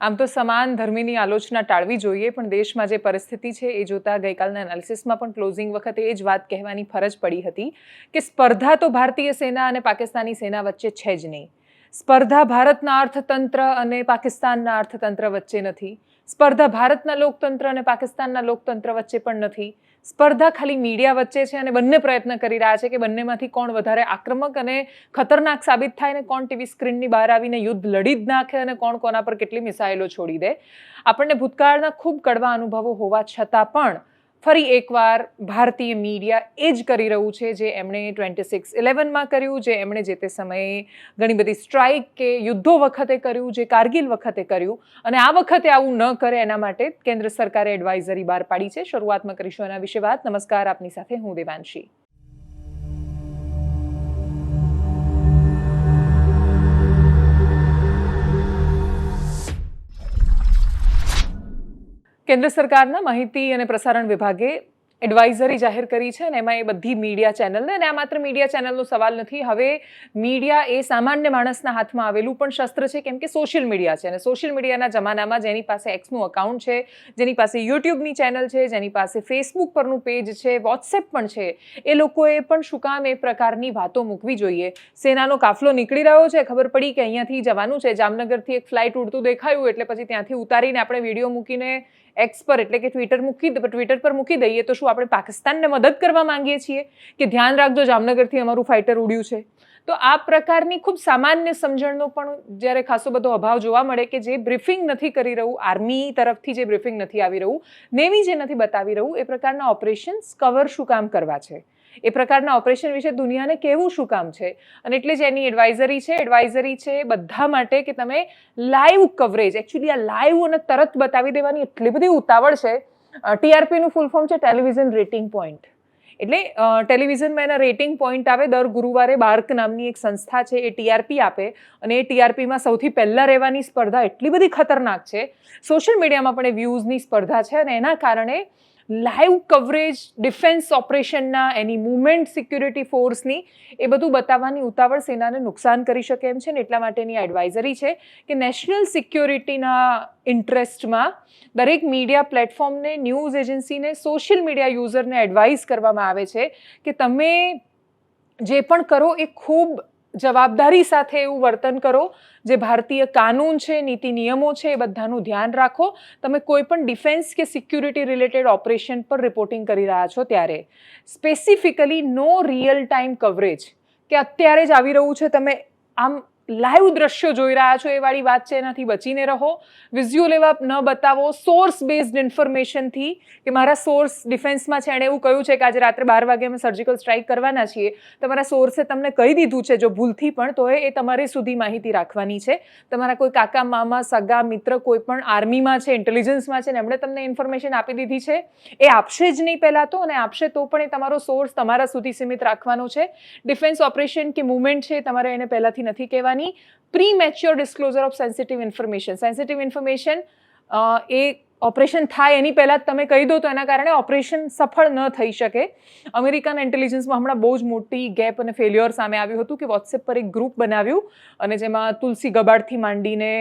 આમ તો સમાન ધર્મીની આલોચના ટાળવી જોઈએ, પણ દેશમાં જે પરિસ્થિતિ છે એ જોતા ગઈકાલના એનાલિસિસમાં પણ ક્લોઝિંગ વખતે એ જ વાત કહેવાની ફરજ પડી હતી કે સ્પર્ધા તો ભારતીય સેના અને પાકિસ્તાની સેના વચ્ચે છે જ નહીં. સ્પર્ધા ભારતના અર્થતંત્ર અને પાકિસ્તાનના અર્થતંત્ર વચ્ચે નથી. સ્પર્ધા ભારતના લોકતંત્ર અને પાકિસ્તાનના લોકતંત્ર વચ્ચે પણ નથી. સ્પર્ધા ખાલી મીડિયા વચ્ચે છે અને બંને પ્રયત્ન કરી રહ્યા છે કે બંનેમાંથી કોણ વધારે આક્રમક અને ખતરનાક સાબિત થાય ને કોણ ટીવી સ્ક્રીનની બહાર આવીને યુદ્ધ લડી જ નાખે અને કોણ કોના પર કેટલી મિસાઇલો છોડી દે. આપણને ભૂતકાળના ખૂબ કડવા અનુભવો હોવા છતાં પણ ફરી એકવાર ભારતીય મીડિયા એ જ કરી રહ્યું છે જે એમણે ટ્વેન્ટી સિક્સ ઇલેવનમાં કર્યું, જે એમણે જે તે સમયે ઘણી બધી સ્ટ્રાઇક કે યુદ્ધો વખતે કર્યું, જે કારગિલ વખતે કર્યું. અને આ વખતે આવું ન કરે એના માટે કેન્દ્ર સરકારે એડવાઇઝરી બહાર પાડી છે. શરૂઆતમાં કરીશું એના વિશે વાત. નમસ્કાર. આપની સાથે હું દેવાંશી. કેન્દ્ર સરકારના માહિતી અને પ્રસારણ વિભાગે એડવાઇઝરી જાહેર કરી છે અને એમાં એ બધી મીડિયા ચેનલને, અને આ માત્ર મીડિયા ચેનલનો સવાલ નથી. હવે મીડિયા એ સામાન્ય માણસના હાથમાં આવેલું પણ શસ્ત્ર છે, કેમ કે સોશિયલ મીડિયા છે. અને સોશિયલ મીડિયાના જમાનામાં જેની પાસે એક્સનું અકાઉન્ટ છે, જેની પાસે યુટ્યુબની ચેનલ છે, જેની પાસે ફેસબુક પરનું પેજ છે વોટ્સએપ પણ છે, એ લોકોએ પણ શું કામ એ પ્રકારની વાતો મૂકવી જોઈએ. સેનાનો કાફલો નીકળી રહ્યો છે. ખબર પડી કે અહીંયાથી જવાનું છે. જામનગરથી એક ફ્લાઇટ ઉડતું દેખાયું, એટલે પછી ત્યાંથી ઉતારીને આપણે વીડિયો મૂકીને એક્સ પર, એટલે કે ટ્વિટર મૂકી ટ્વિટર પર મૂકી દઈએ તો શું આપણે પાકિસ્તાનને મદદ કરવા માંગીએ છીએ કે ધ્યાન રાખજો, જામનગરથી અમારું ફાઇટર ઉડ્યું છે. તો આ પ્રકારની ખૂબ સામાન્ય સમજણનો પણ જ્યારે ખાસો બધો અભાવ જોવા મળે કે જે બ્રીફિંગ નથી કરી રહ્યું આર્મી તરફથી જે બ્રીફિંગ નથી આવી રહ્યું નેવી જે નથી બતાવી રહ્યું, એ પ્રકારના ઓપરેશન્સ કવર શું કામ કરવા છે? એ પ્રકારના ઓપરેશન વિશે દુનિયાને કેવું શું કામ છે? અને એટલે જ એની એડવાઇઝરી છે એડવાઇઝરી છે બધા માટે કે તમે લાઈવ કવરેજ એકચ્યુઅલી આ લાઈવ અને તરત બતાવી દેવાની એટલી બધી ઉતાવળ છે ટીઆરપીનું ફૂલ ફોર્મ છે ટેલિવિઝન રેટિંગ પોઈન્ટ એટલે ટેલિવિઝનમાં એના રેટિંગ પોઈન્ટ આવે, દર ગુરુવારે બાર્ક નામની એક સંસ્થા છે, એ ટીઆરપી આપે, અને એ ટીઆરપીમાં સૌથી પહેલાં રહેવાની સ્પર્ધા એટલી બધી ખતરનાક છે. સોશિયલ મીડિયામાં પણ એ વ્યૂઝની સ્પર્ધા છે, અને એના કારણે લાઈવ કવરેજ ડિફેન્સ ઓપરેશનના એની મુવમેન્ટ સિક્યુરિટી ફોર્સની એ બધું બતાવવાની ઉતાવળ સેનાને નુકસાન કરી શકે એમ છે ને, એટલા માટેની એડવાઇઝરી છે કે નેશનલ સિક્યોરિટીના ઇન્ટરેસ્ટમાં દરેક મીડિયા પ્લેટફોર્મને ન્યૂઝ એજન્સીને સોશિયલ મીડિયા યુઝરને એડવાઇઝ કરવામાં આવે છે કે તમે જે પણ કરો એ ખૂબ જવાબદારી સાથે એવું વર્તન કરો જે ભારતીય કાનૂન છે, નીતિ નિયમો છે, એ બધાનું ધ્યાન રાખો. તમે કોઈ પણ ડિફેન્સ કે સિક્યુરિટી રિલેટેડ ઓપરેશન પર રિપોર્ટિંગ કરી રહ્યા છો ત્યારે specifically no real time coverage, કે અત્યારે જ આવી રહ્યું છે, તમે આમ લાઈવ દ્રશ્યો જોઈ રહ્યા છો, એ વાળી વાત છે, એનાથી બચીને રહો. વિઝ્યુઅલ એવા ન બતાવો સોર્સ બેઝડ ઇન્ફોર્મેશનથી કે મારા સોર્સ ડિફેન્સમાં છે, એણે એવું કહ્યું છે કે આજે રાત્રે બાર વાગે અમે સર્જિકલ સ્ટ્રાઇક કરવાના છીએ. તમારા સોર્સે તમને કહી દીધું છે, જો ભૂલથી પણ, તો એ તમારે સુધી માહિતી રાખવાની છે. તમારા કોઈ કાકા, મામા, સગા, મિત્ર, કોઈ પણ આર્મીમાં છે ઇન્ટેલિજન્સમાં છે, ને એમણે તમને ઇન્ફોર્મેશન આપી દીધી છે. એ આપશે જ નહીં પહેલાં તો, અને આપશે તો પણ એ તમારો સોર્સ તમારા સુધી સીમિત રાખવાનો છે. ડિફેન્સ ઓપરેશન કે મુવમેન્ટ છે તમારે એને પહેલાંથી નથી કહેવાની. કરવાની pre disclosure of sensitive information sensitive information A operation થાય એની પહેલાં તમે કહી દો તો એના કારણે ઓપરેશન સફળ ન થઈ શકે અમેરિકન ઇન્ટેલિજન્સમાં હમણાં બહુ જ મોટી ગેપ અને ફેલ્યોર સામે આવ્યું હતું કે વોટ્સએપ પર એક ગ્રુપ બનાવ્યું અને જેમાં તુલસી ગબાડથી માંડીને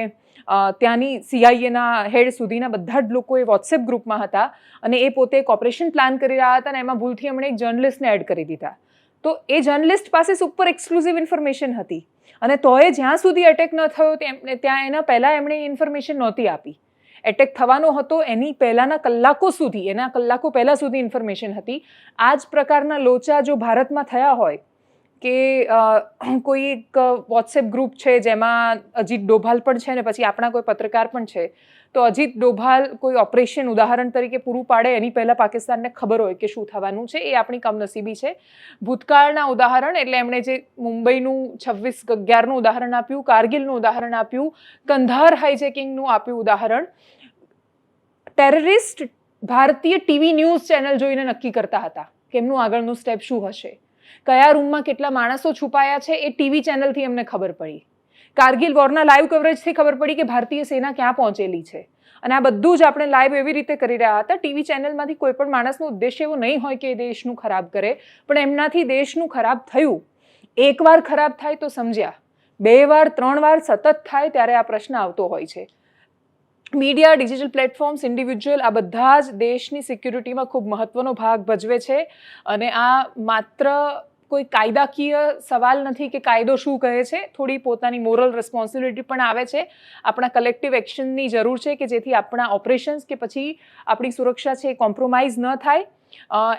ત્યાંની સીઆઈએના હેડ સુધીના બધા જ લોકો એ વોટ્સએપ ગ્રુપમાં હતા અને એ પોતે એક ઓપરેશન પ્લાન કરી રહ્યા હતા અને એમાં ભૂલથી એમણે એક જર્નલિસ્ટને એડ કરી દીધા તો એ જર્નલિસ્ટ પાસે સુપર એક્સક્લુઝિવ ઇન્ફોર્મેશન હતી. અને તોય જ્યાં સુધી એટેક ન થયો ત્યાં એના પહેલાં એમણે ઇન્ફોર્મેશન નહોતી આપી. એટેક થવાનો હતો એની પહેલાંના કલાકો સુધી, એના કલાકો પહેલાં સુધી ઇન્ફોર્મેશન હતી. આ જ પ્રકારના લોચા જો ભારતમાં થયા હોય કે કોઈ એક વોટ્સએપ ગ્રુપ છે જેમાં અજીત ડોભાલ પણ છે ને પછી આપણા કોઈ પત્રકાર પણ છે, તો અજીત ડોભાલ કોઈ ઓપરેશન ઉદાહરણ તરીકે પૂરું પાડે એની પહેલાં પાકિસ્તાનને ખબર હોય કે શું થવાનું છે, એ આપણી કમનસીબી છે. ભૂતકાળના ઉદાહરણ એટલે એમણે જે મુંબઈનું છવ્વીસ અગિયારનું ઉદાહરણ આપ્યું, કારગિલનું ઉદાહરણ આપ્યું, કંધાર હાઈજેકિંગનું આપ્યું ઉદાહરણ. ટેરરિસ્ટ ભારતીય ટીવી ન્યૂઝ ચેનલ જોઈને નક્કી કરતા હતા કે એમનું આગળનું સ્ટેપ શું હશે. કયા રૂમમાં કેટલા માણસો છુપાયા છે એ ટીવી ચેનલથી એમને ખબર પડી. કારગિલ વોરના લાઈવ કવરેજથી ખબર પડી કે ભારતીય સેના ક્યાં પહોંચેલી છે. અને આ બધું જ આપણે લાઈવ એવી રીતે કરી રહ્યા હતા, ટીવી ચેનલમાંથી કોઈ પણ માણસનો ઉદ્દેશ્ય એવો નહીં હોય કે એ દેશનું ખરાબ કરે, પણ એમનાથી દેશનું ખરાબ થયું. એકવાર ખરાબ થાય તો સમજ્યા. બે વાર, ત્રણ વાર સતત થાય ત્યારે આ પ્રશ્ન આવતો હોય છે. મીડિયા, ડિજિટલ પ્લેટફોર્મ્સ, ઇન્ડિવિજ્યુઅલ, આ બધા જ દેશની સિક્યુરિટીમાં ખૂબ મહત્ત્વનો ભાગ ભજવે છે. અને આ માત્ર કોઈ કાયદાકીય સવાલ નથી કે કાયદો શું કહે છે, થોડી પોતાની મોરલ રિસ્પોન્સિબિલિટી પણ આવે છે. આપણા કલેક્ટિવ એક્શનની જરૂર છે કે જેથી આપણા ઓપરેશન્સ કે પછી આપણી સુરક્ષા છે એ કોમ્પ્રોમાઇઝ ન થાય.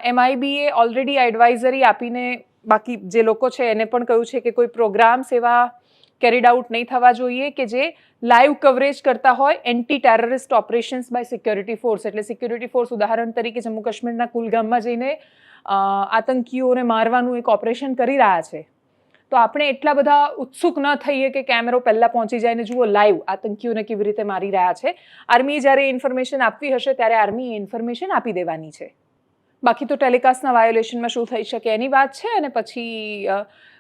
એમઆઈબીએ ઓલરેડી એડવાઇઝરી આપીને બાકી જે લોકો છે એને પણ કહ્યું છે કે કોઈ પ્રોગ્રામ્સ એવા કેરીડ આઉટ નહીં થવા જોઈએ કે જે લાઈવ કવરેજ કરતા હોય anti terrorist operations by security force એટલે સિક્યોરિટી ફોર્સ ઉદાહરણ તરીકે જમ્મુ કાશ્મીરના કુલગામમાં જઈને આતંકીઓને મારવાનું એક ઓપરેશન કરી રહ્યા છે. તો આપણે એટલા બધા ઉત્સુક ન થઈએ કે કેમેરો પહેલાં પહોંચી જાય ને જુઓ લાઈવ આતંકીઓને કેવી રીતે મારી રહ્યા છે. આર્મીએ જ્યારે ઇન્ફોર્મેશન આપવી હશે ત્યારે આર્મીએ ઇન્ફોર્મેશન આપી દેવાની છે. બાકી તો ટેલિકાસ્ટના વાયોલેશનમાં શું થઈ શકે એની વાત છે અને પછી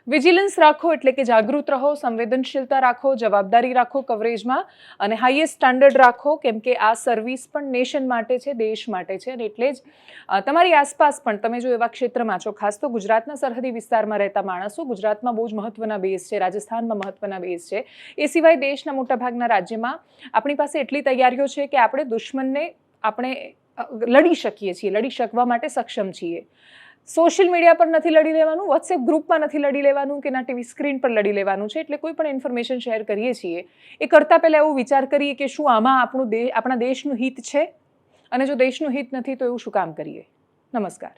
વિજિલન્સ રાખો એટલે કે જાગૃત રહો, સંવેદનશીલતા રાખો, જવાબદારી રાખો કવરેજમાં અને હાઈએસ્ટ સ્ટાન્ડર્ડ રાખો કેમ કે આ સર્વિસ પણ નેશન માટે છે, દેશ માટે છે અને એટલે જ તમારી આસપાસ પણ તમે જો એવા ક્ષેત્રમાં છો, ખાસ તો ગુજરાતના સરહદી વિસ્તારમાં રહેતા માણસો ગુજરાતમાં બહુ જ મહત્ત્વના બેઝ છે, રાજસ્થાનમાં મહત્ત્વના બેઝ છે. એ સિવાય દેશના મોટાભાગના રાજ્યમાં આપણી પાસે એટલી તૈયારીઓ છે કે આપણે દુશ્મનને આપણે લડી શકીએ છીએ, લડી શકવા માટે સક્ષમ છીએ. સોશિયલ મીડિયા પર નથી લડી લેવાનું વોટ્સએપ ગ્રુપમાં નથી લડી લેવાનું કે ના ટીવી સ્ક્રીન પર લડી લેવાનું છે, એટલે કોઈ પણ ઇન્ફોર્મેશન શેર કરીએ છીએ, એ કરતાં પહેલાં એવો વિચાર કરીએ કે શું આમાં આપણું દે, આપણા દેશનું હિત છે? અને જો દેશનું હિત નથી તો એવું શું કામ કરીએ? નમસ્કાર.